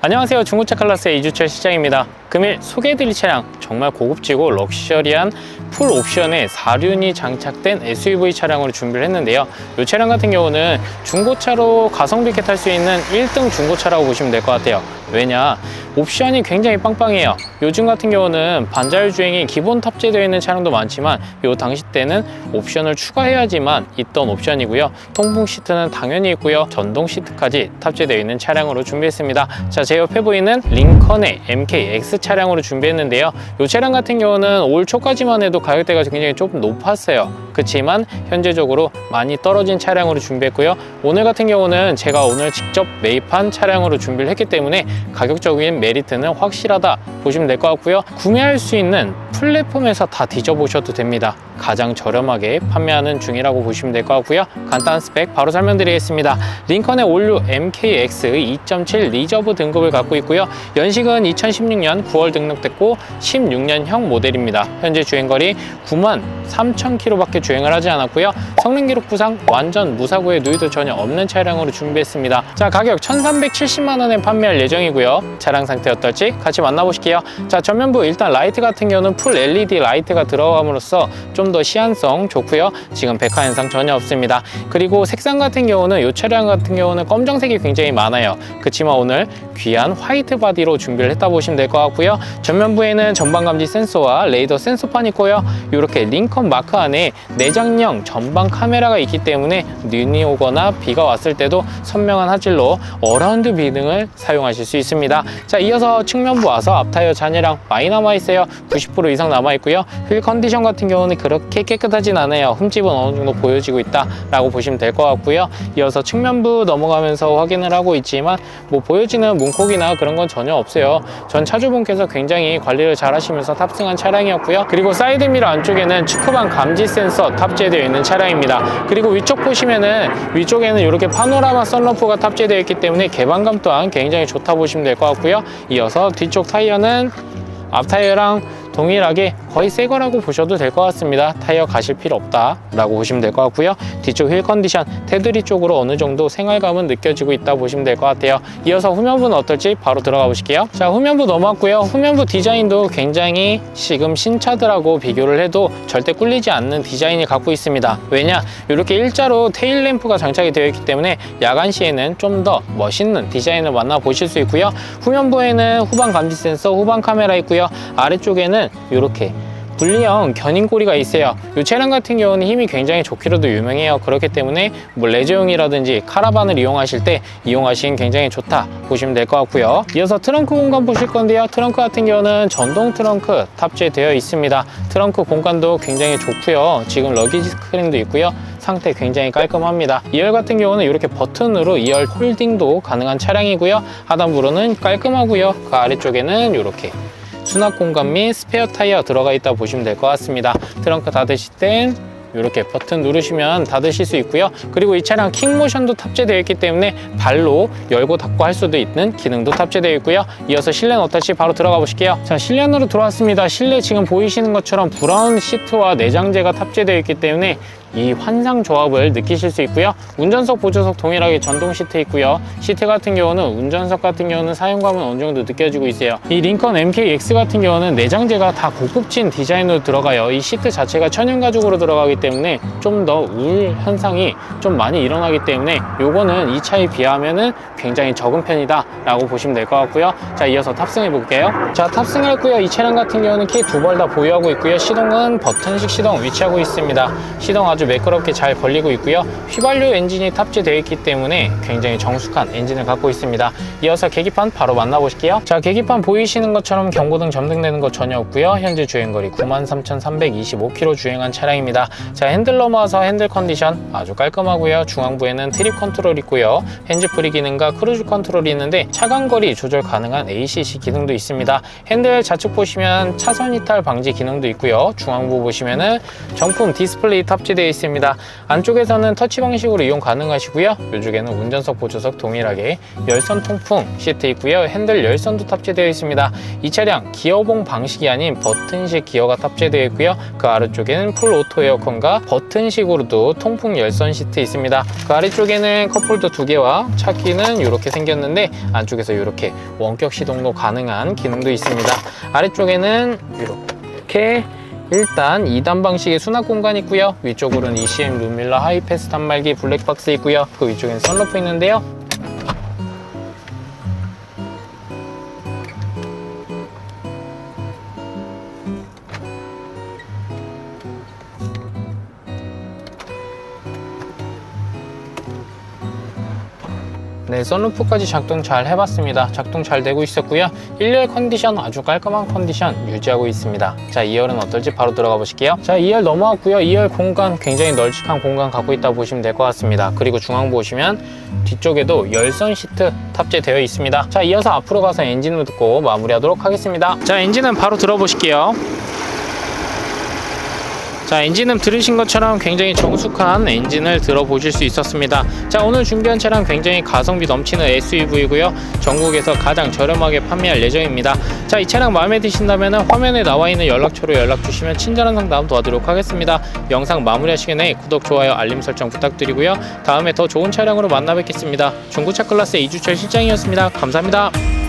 안녕하세요. 중고차 클래스의 이주철 시장입니다. 금일 소개해드릴 차량 정말 고급지고 럭셔리한 풀 옵션의 4륜이 장착된 SUV 차량으로 준비를 했는데요. 이 차량 같은 경우는 중고차로 가성비 있게 탈 수 있는 1등 중고차라고 보시면 될 것 같아요. 왜냐 옵션이 굉장히 빵빵해요. 요즘 같은 경우는 반자율 주행이 기본 탑재되어 있는 차량도 많지만 요 당시 때는 옵션을 추가해야지만 있던 옵션이고요. 통풍 시트는 당연히 있고요. 전동 시트까지 탑재되어 있는 차량으로 준비했습니다. 자, 제 옆에 보이는 링컨의 MKX 차량으로 준비했는데요. 이 차량 같은 경우는 올 초까지만 해도 가격대가 굉장히 조금 높았어요. 그렇지만 현재적으로 많이 떨어진 차량으로 준비했고요. 오늘 같은 경우는 제가 오늘 직접 매입한 차량으로 준비를 했기 때문에 가격적인 메리트는 확실하다 보시면 될 것 같고요. 구매할 수 있는 플랫폼에서 다 뒤져보셔도 됩니다 가장 저렴하게 판매하는 중이라고 보시면 될 것 같고요. 간단한 스펙 바로 설명드리겠습니다. 링컨의 올류 MKX 2.7 리저브 등급을 갖고 있고요. 연식은 2016년 9월 등록됐고 16년형 모델입니다. 현재 주행거리 9만 3천 킬로밖에 주행을 하지 않았고요. 성능 기록 부상 완전 무사고의 누이도 전혀 없는 차량으로 준비했습니다. 자 가격 1370만 원에 판매할 예정이고요. 차량 상태 어떨지 같이 만나보실게요. 자 전면부 일단 라이트 같은 경우는 풀 LED 라이트가 들어감으로써 좀더 시안성 좋고요. 지금 백화 현상 전혀 없습니다. 그리고 색상 같은 경우는 이 차량 같은 경우는 검정색이 굉장히 많아요. 그렇지만 오늘 귀한 화이트 바디로 준비를 했다 보시면 될 것 같고요. 전면부에는 전방 감지 센서와 레이더 센서판이 있고요. 이렇게 링컨 마크 안에 내장형 전방 카메라가 있기 때문에 눈이 오거나 비가 왔을 때도 선명한 화질로 어라운드 비등을 사용하실 수 있습니다. 자 이어서 측면부 와서 앞타이어 잔해량 많이 남아 있어요. 90% 이상 남아 있고요. 휠 컨디션 같은 경우는 그렇게 깨끗하진 않아요. 흠집은 어느 정도 보여지고 있다 라고 보시면 될 것 같고요. 이어서 측면부 넘어가면서 확인을 하고 있지만 뭐 보여지는 문콕이나 그런 건 전혀 없어요. 전 차주분께서 굉장히 관리를 잘 하시면서 탑승한 차량이었고요. 그리고 사이드미러 안쪽에는 축구방 감지 센서 탑재되어 있는 차량입니다. 그리고 위쪽 보시면은 위쪽에는 이렇게 파노라마 썬루프가 탑재되어 있기 때문에 개방감 또한 굉장히 좋다 보시면 될 것 같고요. 이어서 뒤쪽 타이어는 앞 타이어랑 동일하게 거의 새 거라고 보셔도 될 것 같습니다. 타이어 가실 필요 없다 라고 보시면 될 것 같고요. 뒤쪽 휠 컨디션, 테두리 쪽으로 어느 정도 생활감은 느껴지고 있다 보시면 될 것 같아요. 이어서 후면부는 어떨지 바로 들어가 보실게요. 자, 후면부 넘어왔고요. 후면부 디자인도 굉장히 지금 신차들하고 비교를 해도 절대 꿀리지 않는 디자인을 갖고 있습니다. 왜냐? 이렇게 일자로 테일 램프가 장착이 되어 있기 때문에 야간 시에는 좀 더 멋있는 디자인을 만나보실 수 있고요. 후면부에는 후방 감지 센서, 후방 카메라 있고요. 아래쪽에는 이렇게 분리형 견인고리가 있어요. 이 차량 같은 경우는 힘이 굉장히 좋기로도 유명해요. 그렇기 때문에 뭐 레저용이라든지 카라반을 이용하실 때 이용하시긴 굉장히 좋다 보시면 될 것 같고요. 이어서 트렁크 공간 보실 건데요. 트렁크 같은 경우는 전동 트렁크 탑재되어 있습니다. 트렁크 공간도 굉장히 좋고요. 지금 러기지 스크린도 있고요. 상태 굉장히 깔끔합니다. 2열 같은 경우는 이렇게 버튼으로 2열 홀딩도 가능한 차량이고요. 하단부로는 깔끔하고요. 그 아래쪽에는 이렇게 수납 공간 및 스페어 타이어 들어가 있다 보시면 될 것 같습니다. 트렁크 닫으실 땐 이렇게 버튼 누르시면 닫으실 수 있고요. 그리고 이 차량 킥모션도 탑재되어 있기 때문에 발로 열고 닫고 할 수도 있는 기능도 탑재되어 있고요. 이어서 실내는 어떨지 바로 들어가 보실게요. 자, 실내 안으로 들어왔습니다. 실내 지금 보이시는 것처럼 브라운 시트와 내장재가 탑재되어 있기 때문에 이 환상 조합을 느끼실 수 있고요. 운전석, 보조석 동일하게 전동 시트 있고요. 시트 같은 경우는 운전석 같은 경우는 사용감은 어느 정도 느껴지고 있어요. 이 링컨 MKX 같은 경우는 내장재가 다 고급진 디자인으로 들어가요. 이 시트 자체가 천연 가죽으로 들어가기 때문에 좀 더 울 현상이 좀 많이 일어나기 때문에 요거는 이 차에 비하면은 굉장히 적은 편이다 라고 보시면 될 것 같고요. 자, 이어서 탑승해 볼게요. 자, 탑승했고요. 이 차량 같은 경우는 키 두 벌 다 보유하고 있고요. 시동은 버튼식 시동 위치하고 있습니다. 시동 아주 매끄럽게 잘 걸리고 있고요. 휘발유 엔진이 탑재되어 있기 때문에 굉장히 정숙한 엔진을 갖고 있습니다. 이어서 계기판 바로 만나보실게요. 자, 계기판 보이시는 것처럼 경고등 점등되는 것 전혀 없고요. 현재 주행거리 93,325km 주행한 차량입니다. 자, 핸들 넘어와서 핸들 컨디션 아주 깔끔하고요. 중앙부에는 트립 컨트롤 있고요. 핸즈프리 기능과 크루즈 컨트롤이 있는데 차간거리 조절 가능한 ACC 기능도 있습니다. 핸들 좌측 보시면 차선 이탈 방지 기능도 있고요. 중앙부 보시면은 정품 디스플레이 탑재되어 되어 있습니다. 안쪽에서는 터치 방식으로 이용 가능하시고요. 이쪽에는 운전석, 보조석 동일하게 열선 통풍 시트 있고요. 핸들 열선도 탑재되어 있습니다. 이 차량 기어봉 방식이 아닌 버튼식 기어가 탑재되어 있고요. 그 아래쪽에는 풀 오토 에어컨과 버튼식으로도 통풍 열선 시트 있습니다. 그 아래쪽에는 컵홀더 두 개와 차키는 이렇게 생겼는데 안쪽에서 이렇게 원격 시동도 가능한 기능도 있습니다. 아래쪽에는 이렇게 일단 2단 방식의 수납 공간 있고요. 위쪽으로는 ECM 루밀러 하이패스 단말기 블랙박스 있고요. 그 위쪽에는 선루프 있는데요. 네, 썬루프까지 작동 잘 해봤습니다. 작동 잘 되고 있었고요. 1열 컨디션 아주 깔끔한 컨디션 유지하고 있습니다. 자, 2열은 어떨지 바로 들어가 보실게요. 자, 2열 넘어왔고요. 2열 공간 굉장히 널찍한 공간 갖고 있다고 보시면 될 것 같습니다. 그리고 중앙 보시면 뒤쪽에도 열선 시트 탑재되어 있습니다. 자, 이어서 앞으로 가서 엔진을 듣고 마무리하도록 하겠습니다. 자, 엔진은 바로 들어보실게요. 자 엔진음 들으신 것처럼 굉장히 정숙한 엔진을 들어보실 수 있었습니다. 자 오늘 준비한 차량 굉장히 가성비 넘치는 SUV고요. 전국에서 가장 저렴하게 판매할 예정입니다. 자 이 차량 마음에 드신다면 화면에 나와 있는 연락처로 연락 주시면 친절한 상담 도와드리도록 하겠습니다. 영상 마무리하시기 전에 구독 좋아요 알림 설정 부탁드리고요. 다음에 더 좋은 차량으로 만나 뵙겠습니다. 중고차 클래스 이주철 실장이었습니다. 감사합니다